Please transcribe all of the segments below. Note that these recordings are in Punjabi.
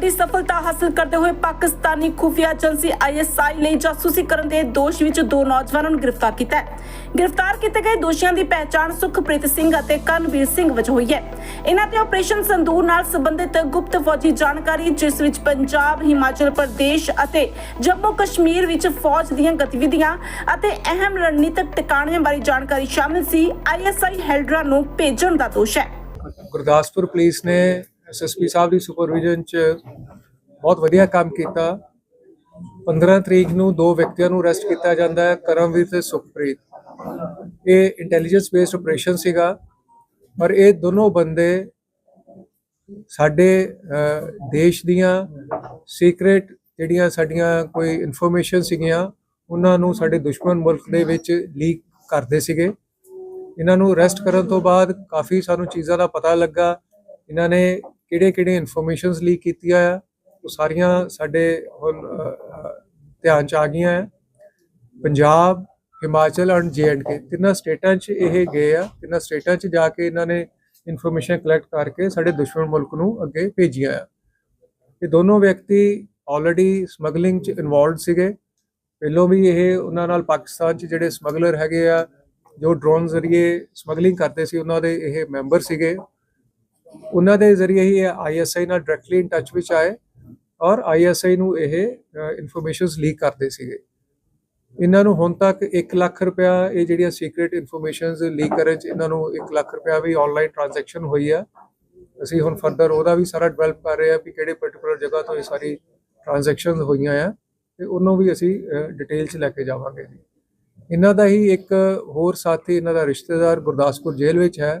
ਵੱਡੀ ਸਫਲਤਾ ਹਾਸਲ ਕਰਦੇ ਹੋਏ ਪਾਕਿਸਤਾਨੀ ਖੁਫੀਆ ਏਜੰਸੀ ਆਈਐਸਆਈ ਲਈ ਜਾਸੂਸੀ ਕਰਨ ਦੇ ਦੋਸ਼ ਵਿੱਚ ਦੋ ਨੌਜਵਾਨਾਂ ਨੂੰ ਗ੍ਰਿਫਤਾਰ ਕੀਤਾ ਹੈ। ਗ੍ਰਿਫਤਾਰ ਕੀਤੇ ਗਏ ਦੋਸ਼ੀਆਂ ਦੀ ਪਹਿਚਾਣ ਸੁਖਪ੍ਰੀਤ ਸਿੰਘ ਅਤੇ ਕਰਨਵੀਰ ਸਿੰਘ ਵਜੋਂ ਹੋਈ ਹੈ। ਇਹਨਾਂ ਤੇ ਆਪਰੇਸ਼ਨ ਸੰਦੂਰ ਨਾਲ ਸੰਬੰਧਿਤ ਗੁਪਤ ਫੌਜੀ ਜਾਣਕਾਰੀ, ਜਿਸ ਵਿੱਚ ਪੰਜਾਬ, ਹਿਮਾਚਲ ਪ੍ਰਦੇਸ਼ ਅਤੇ ਜੰਮੂ ਕਸ਼ਮੀਰ ਵਿੱਚ ਫੌਜ ਦੀਆਂ ਗਤੀਵਿਧੀਆਂ ਅਤੇ ਅਹਿਮ ਰਣਨੀਤਕ ਟਿਕਾਣਿਆਂ ਬਾਰੇ ਜਾਣਕਾਰੀ ਸ਼ਾਮਿਲ ਸੀ। ਆਈਐਸਆਈ ਹੈਲਡਰਾ ਨੂੰ ਭੇਜਣ ਦਾ ਦੋਸ਼ ਹੈ। ਗੁਰਦਾਸਪੁਰ ਪੁਲਿਸ ਨੇ ਐਸਐਸਪੀ ਸਾਹਿਬ ਦੀ ਸੁਪਰਵਿਜ਼ਨ ਚ ਬਹੁਤ ਵਧੀਆ ਕੰਮ ਕੀਤਾ। 15 ਤਰੀਕ ਨੂੰ ਦੋ ਵਿਅਕਤੀਆਂ ਨੂੰ ਅਰੈਸਟ ਕੀਤਾ ਜਾਂਦਾ ਹੈ, ਕਰਮਵੀਰ ਤੇ ਸੁਖਪ੍ਰੀਤ। ਇਹ ਇੰਟੈਲੀਜੈਂਸ ਬੇਸਡ ਆਪਰੇਸ਼ਨ ਸੀਗਾ, ਪਰ ਇਹ ਦੋਨੋਂ ਬੰਦੇ ਸਾਡੇ ਦੇਸ਼ ਦੀਆਂ ਸੀਕ੍ਰੇਟ ਜਿਹੜੀਆਂ ਸਾਡੀਆਂ ਕੋਈ ਇਨਫੋਰਮੇਸ਼ਨ ਸੀਗੀਆਂ, ਉਹਨਾਂ ਨੂੰ ਸਾਡੇ ਦੁਸ਼ਮਣ ਮੁਲਕ ਦੇ ਵਿੱਚ ਲੀਕ ਕਰਦੇ ਸੀਗੇ। ਇਹਨਾਂ ਨੂੰ ਅਰੈਸਟ ਕਰਨ ਤੋਂ ਬਾਅਦ ਕਾਫੀ ਸਾਨੂੰ ਚੀਜ਼ਾਂ ਦਾ ਪਤਾ ਲੱਗਾ। ਇਹਨਾਂ ਨੇ ਕਿਹੜੇ-ਕਿਹੜੇ ਇਨਫੋਰਮੇਸ਼ਨਸ ਲੀਕ ਕੀਤੀਆਂ ਆ, ਉਹ ਸਾਰੀਆਂ ਸਾਡੇ ਹੁਣ ਧਿਆਨ ਚ ਆ ਗਈਆਂ ਆ। ਪੰਜਾਬ, ਹਿਮਾਚਲ ਐਂਡ ਕੇ ਤਿੰਨਾਂ ਸਟੇਟਾਂ 'ਚ ਇਹ ਗਏ ਆ। ਤਿੰਨਾਂ ਸਟੇਟਾਂ 'ਚ ਜਾ ਕੇ ਇਹਨਾਂ ਨੇ ਇਨਫੋਰਮੇਸ਼ਨ ਕਲੈਕਟ ਕਰਕੇ ਸਾਡੇ ਦੁਸ਼ਮਣ ਮੁਲਕ ਨੂੰ ਅੱਗੇ ਭੇਜੀਆਂ ਆ। ਇਹ ਦੋਨੋਂ ਵਿਅਕਤੀ ਆਲਰੇਡੀ ਸਮਗਲਿੰਗ 'ਚ ਇਨਵੋਲਵਡ ਸੀਗੇ। ਪਹਿਲੋਂ ਵੀ ਇਹ ਉਹਨਾਂ ਨਾਲ ਪਾਕਿਸਤਾਨ 'ਚ ਜਿਹੜੇ ਸਮਗਲਰ ਹੈਗੇ ਆ, ਜੋ ਡਰੋਨ ਜ਼ਰੀਏ ਸਮਗਲਿੰਗ ਕਰਦੇ ਸੀ, ਉਹਨਾਂ ਦੇ ਇਹ ਮੈਂਬਰ ਸੀਗੇ। ਉਹਨਾਂ ਦੇ ਜ਼ਰੀਏ ਹੀ ਆਈਐਸਆਈ ਨਾਲ ਡਾਇਰੈਕਟਲੀ ਇਨ ਟੱਚ ਵਿੱਚ ਆਏ ਔਰ ਆਈਐਸਆਈ ਨੂੰ ਇਹ ਇਨਫੋਰਮੇਸ਼ਨਸ ਲੀਕ ਕਰਦੇ ਸੀਗੇ। ਇਹਨਾਂ ਨੂੰ ਹੁਣ ਤੱਕ 1 ਲੱਖ ਰੁਪਇਆ ਇਹ ਜਿਹੜੀਆਂ ਸੀਕ੍ਰੀਟ ਇਨਫੋਰਮੇਸ਼ਨਸ ਲੀਕ ਕਰਨ ਚ ਇਹਨਾਂ ਨੂੰ 1 ਲੱਖ ਰੁਪਇਆ ਵੀ ਆਨਲਾਈਨ ਟ੍ਰਾਂਜੈਕਸ਼ਨ ਹੋਈ ਆ। ਅਸੀਂ ਹੁਣ ਫਰਦਰ ਉਹਦਾ ਵੀ ਸਾਰਾ ਡਿਵੈਲਪ ਕਰ ਰਹੇ ਆ ਵੀ ਕਿਹੜੇ ਪਾਰਟਿਕੂਲਰ ਜਗ੍ਹਾ ਤੋਂ ਇਹ ਸਾਰੀ ਟ੍ਰਾਂਜੈਕਸ਼ਨਸ ਹੋਈਆਂ ਆ ਤੇ ਉਹਨੂੰ ਵੀ ਅਸੀਂ ਡਿਟੇਲ ਚ ਲੈ ਕੇ ਜਾਵਾਂਗੇ ਜੀ। ਇਹਨਾਂ ਦਾ ਹੀ ਇੱਕ ਹੋਰ ਸਾਥੀ, ਇਹਨਾਂ ਦਾ ਰਿਸ਼ਤੇਦਾਰ ਗੁਰਦਾਸਪੁਰ ਜੇਲ੍ਹ ਵਿੱਚ ਹੈ।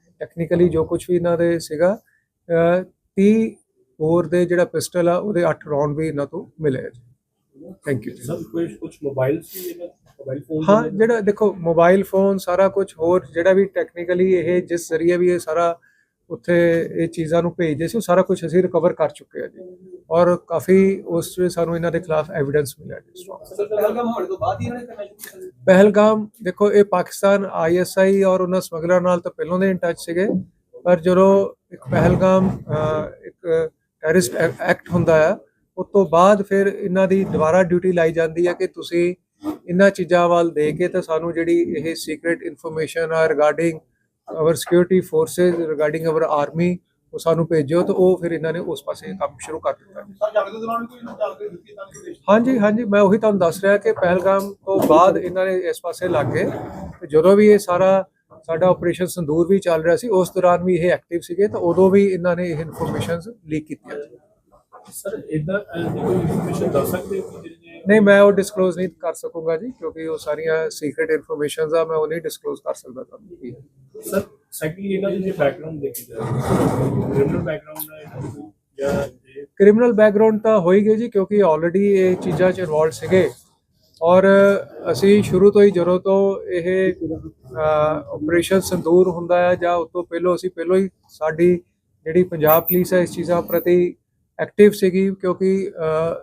ਟੈਕਨੀਕਲੀ ਜੋ ਕੁਝ ਵੀ ਇਹਨਾਂ ਦੇ ਸੀਗਾ ਅਹ 30 ਹੋਰ ਦੇ ਜਿਹੜਾ ਪਿਸਟਲ ਆ ਉਹਦੇ 8 ਰੌਂਡ ਵੀ ਇਹਨਾਂ ਤੋਂ ਮਿਲੇ ਥੈਂਕ ਯੂ ਸਰ ਕੁਝ ਕੁਝ ਮੋਬਾਈਲ ਸੀ ਇਹਨਾਂ ਮੋਬਾਈਲ ਫੋਨ ਹਾਂ ਜਿਹੜਾ ਦੇਖੋ ਮੋਬਾਈਲ ਫੋਨ ਸਾਰਾ ਕੁਝ ਹੋਰ ਜਿਹੜਾ ਵੀ ਟੈਕਨੀਕਲੀ ਇਹ ਜਿਸ ਜ਼ਰੀਏ ਵੀ ਇਹ ਸਾਰਾ ਉੱਥੇ ਇਹ ਚੀਜ਼ਾਂ ਨੂੰ ਭੇਜਦੇ ਸੀ ਉਹ ਸਾਰਾ ਕੁਝ ਅਸੀਂ ਰਿਕਵਰ ਕਰ ਚੁੱਕੇ ਆ ਜੀ ਔਰ ਕਾਫੀ ਉਸ ਵਿੱਚ ਸਾਨੂੰ ਇਹਨਾਂ ਦੇ ਖਿਲਾਫ ਐਵੀਡੈਂਸ ਮਿਲਿਆ ਜੀ। ਸਰ ਪਹਿਲਗਾਮ ਹੋਣ ਤੋਂ ਬਾਅਦ ਹੀ ਇਹਨਾਂ ਨੇ ਕਰਨਾ ਸ਼ੁਰੂ ਕੀਤਾ ਪਹਿਲਗਾਮ ਦੇਖੋ ਇਹ ਪਾਕਿਸਤਾਨ ਆਈਐਸਆਈ ਔਰ ਉਹਨਾਂ ਸਮਗਲਰ ਨਾਲ ਤਾਂ ਪਹਿਲਾਂ ਦੇ ਇਨ ਟੱਚ ਸੀਗੇ ਪਰ ਜਦੋਂ ਇੱਕ ਪਹਿਲਗਾਮ ਇੱਕ ਟੈਰਰਿਸਟ ਐਕਟ ਹੁੰਦਾ ਆ ਉਸ ਤੋਂ ਬਾਅਦ ਫਿਰ ਇਹਨਾਂ ਦੀ ਦੁਬਾਰਾ ਡਿਊਟੀ ਲਾਈ ਜਾਂਦੀ ਹੈ ਕਿ ਤੁਸੀਂ ਇਹਨਾਂ ਚੀਜ਼ਾਂ ਵੱਲ ਦੇ ਕੇ ਤਾਂ ਸਾਨੂੰ ਜਿਹੜੀ ਇਹ ਸੀਕ੍ਰੀਟ ਇਨਫੋਰਮੇਸ਼ਨ ਆ regarding our security forces regarding our army ਉਹ ਸਾਨੂੰ ਭੇਜੋ ਤਾਂ ਉਹ ਫਿਰ ਇਹਨਾਂ ਨੇ ਉਸ ਪਾਸੇ ਕੰਮ ਸ਼ੁਰੂ ਕਰ ਦਿੱਤਾ। ਸਰ ਜੰਗ ਦੇ ਦੌਰਾਨ ਕੋਈ ਜਾਣਕਾਰੀ ਦਿੱਤੀ ਤਾਂ ਨਹੀਂ ਹਾਂਜੀ ਹਾਂਜੀ ਮੈਂ ਉਹੀ ਤੁਹਾਨੂੰ ਦੱਸ ਰਿਹਾ ਕਿ ਪਹਿਲਗਾਮ ਤੋਂ ਬਾਅਦ ਇਹਨਾਂ ਨੇ ਇਸ ਪਾਸੇ ਲੱਗ। ਗਏ ਤੇ ਜਦੋਂ ਵੀ ਇਹ ਸਾਰਾ ਸਾਡਾ ਆਪਰੇਸ਼ਨ ਸੰਦੂਰ ਵੀ ਚੱਲ ਰਿਹਾ ਸੀ ਉਸ ਦੌਰਾਨ ਵੀ ਇਹ ਐਕਟਿਵ ਸੀਗੇ ਤਾਂ ਉਦੋਂ ਵੀ ਇਹਨਾਂ ਨੇ ਇਹ ਇਨਫੋਰਮੇਸ਼ਨਸ ਲੀਕ ਕੀਤੀਆਂ। ਸਰ ਇਦਾਂ ਕੋਈ ਇਨਫੋਰਮੇਸ਼ਨ ਦੱਸ ਸਕਦੇ ਹੋ ਕਿ ਨਹੀਂ ਮੈਂ ਉਹ ਡਿਸਕਲੋਜ਼ ਨਹੀਂ ਕਰ ਸਕੂੰਗਾ ਜੀ ਕਿਉਂਕਿ ਉਹ ਸਾਰੀਆਂ ਸੀਕ੍ਰੀਟ ਇਨਫੋਰਮੇਸ਼ਨਸ ਆ ਮੈਂ ਉਹ ਨਹੀਂ ਡਿਸਕਲੋਜ਼ ਕਰ ਸਕਦਾ ਤੁਹਾਨੂੰ। ਸਰ ਸੈਕੰਡਲੀ ਇਹਨਾਂ ਦੀ ਜੇ ਬੈਕਗ੍ਰਾਉਂਡ ਦੇਖੀ ਜਾਏ ਕ੍ਰਿਮੀਨਲ ਬੈਕਗ੍ਰਾਉਂਡ ਹੈ ਇਹਨਾਂ ਦਾ ਜਾਂ ਕ੍ਰਿਮੀਨਲ ਬੈਕਗ੍ਰਾਉਂਡ ਤਾਂ ਜੀ ਕਿਉਂਕਿ ਆਲਰੇਡੀ ਇਹ ਚੀਜ਼ਾਂ 'ਚ ਇਨਵੋਲਡ ਸੀਗੇ। ਔਰ ਅਸੀਂ ਸ਼ੁਰੂ ਤੋਂ ਹੀ ਜਦੋਂ ਤੋਂ ਇਹ ਆਪਰੇਸ਼ਨ ਸੰਦੂਰ ਹੁੰਦਾ ਹੈ ਜਾਂ ਉਸ ਤੋਂ ਪਹਿਲਾਂ ਅਸੀਂ ਪਹਿਲਾਂ ਹੀ ਸਾਡੀ ਜਿਹੜੀ ਪੰਜਾਬ ਪੁਲਿਸ ਹੈ ਇਸ ਚੀਜ਼ਾਂ ਪ੍ਰਤੀ ਐਕਟਿਵ ਸੀਗੀ ਕਿਉਂਕਿ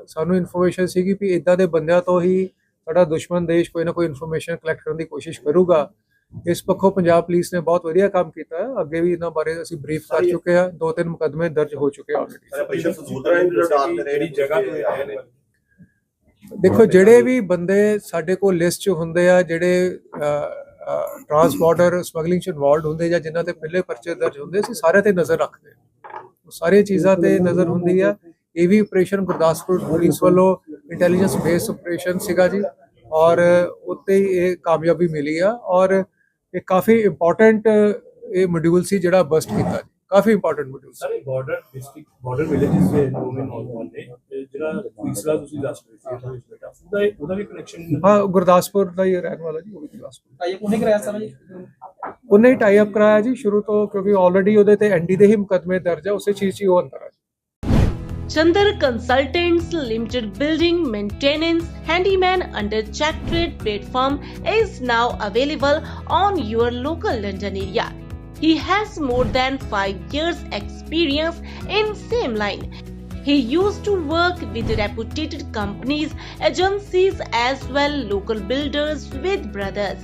ਸਾਨੂੰ ਇਨਫੋਰਮੇਸ਼ਨ ਸੀਗੀ ਵੀ ਇਦਾਂ ਦੇ ਬੰਦਿਆਂ ਤੋਂ ਹੀ ਸਾਡਾ ਦੁਸ਼ਮਣ ਦੇਸ਼ ਕੋਈ ਨਾ ਕੋਈ ਇਨਫੋਰਮੇਸ਼ਨ ਕਲੈਕਟ ਕਰਨ ਦੀ ਕੋਸ਼ਿਸ਼ ਕਰੂਗਾ। ਇਸ ਪੱਖੋਂ ਪੰਜਾਬ ਪੁਲਿਸ ਨੇ ਬਹੁਤ ਵਧੀਆ ਕੰਮ ਕੀਤਾ। ਹੈ ਅੱਗੇ ਵੀ ਇਹਨਾਂ ਬਾਰੇ ਅਸੀਂ ਬਰੀਫ ਕਰ ਚੁੱਕੇ ਹਾਂ। ਦੋ ਤਿੰਨ ਮੁਕੱਦਮੇ ਦਰਜ ਹੋ ਚੁੱਕੇ ਆਲਰੇਡੀ ਦੇਖੋ ਜਿਹੜੇ ਵੀ ਬੰਦੇ ਸਾਡੇ ਕੋਲ ਲਿਸਟ 'ਚ ਹੁੰਦੇ ਆ ਜਿਹੜੇ ਟ੍ਰਾਂਸ ਬਾਰਡਰ ਸਮਗਲਿੰਗ 'ਚ ਇਨਵੋਲਡ ਹੁੰਦੇ ਜਾਂ ਜਿਨ੍ਹਾਂ ਤੇ ਪਹਿਲੇ ਪਰਚੇ ਦਰਜ ਹੁੰਦੇ ਸੀ ਸਾਰੇ ਤੇ ਨਜ਼ਰ ਰੱਖਦੇ ਸਾਰੀਆਂ ਚੀਜ਼ਾਂ ਤੇ ਨਜ਼ਰ ਹੁੰਦੀ ਆ। ਇਹ ਵੀ ਆਪਰੇਸ਼ਨ ਗੁਰਦਾਸਪੁਰ ਪੁਲਿਸ ਵੱਲੋਂ ਇੰਟੈਲੀਜੈਂਸ ਬੇਸ ਆਪਰੇਸ਼ਨ ਸੀਗਾ ਜੀ। ਔਰ ਉੱਤੇ ਹੀ ਇਹ ਕਾਮਯਾਬੀ ਮਿਲੀ ਆ। ਔਰ ਇਹ ਕਾਫੀ ਇੰਪੋਰਟੈਂਟ ਇਹ ਮੋਡਿਊਲ ਸੀ ਜਿਹੜਾ ਬਸਟ ਕੀਤਾ ਜੀ। ਕਾਫੀ important module sir border district border villages ਦੇ ਦੋਵੇਂ ਨੌਜਵਾਨ ਨੇ ਜਿਹੜਾ ਤੀਸਰਾ ਤੁਸੀਂ ਦੱਸ ਰਹੇ ਸੀ ਬੇਟਾ ਉਹਦਾ ਉਹਦਾ ਵੀ ਕਨੈਕਸ਼ਨ ਹਾਂ ਗੁਰਦਾਸਪੁਰ ਦਾ ਹੀ ਰਹਿਣ ਵਾਲਾ ਜੀ ਉਹ ਵੀ ਗੁਰਦਾਸਪੁਰ ਆਈ ਉਹਨੇ ਕਰਾਇਆ ਸਰ ਜੀ? ਉਹਨੇ ਹੀ ਟਾਈ ਅਪ ਕਰਾਇਆ ਜੀ ਸ਼ੁਰੂ ਤੋਂ ਕਿਉਂਕਿ ਆਲਰੇਡੀ ਉਹਦੇ ਤੇ ਐਨਡੀ ਦੇ ਹੀ ਮੁਕਦਮੇ ਦਰਜ ਹੈ ਉਸੇ ਚੀਜ਼ 'ਚ ਹੀ ਉਹ ਅੰਦਰ ਹੈ Chandar Consultants Limited Building Maintenance Handyman under Check Trade platform is now available on your local London area. He has more than 5 years experience in same line. He used to work with reputed companies, agencies as well local builders with brothers.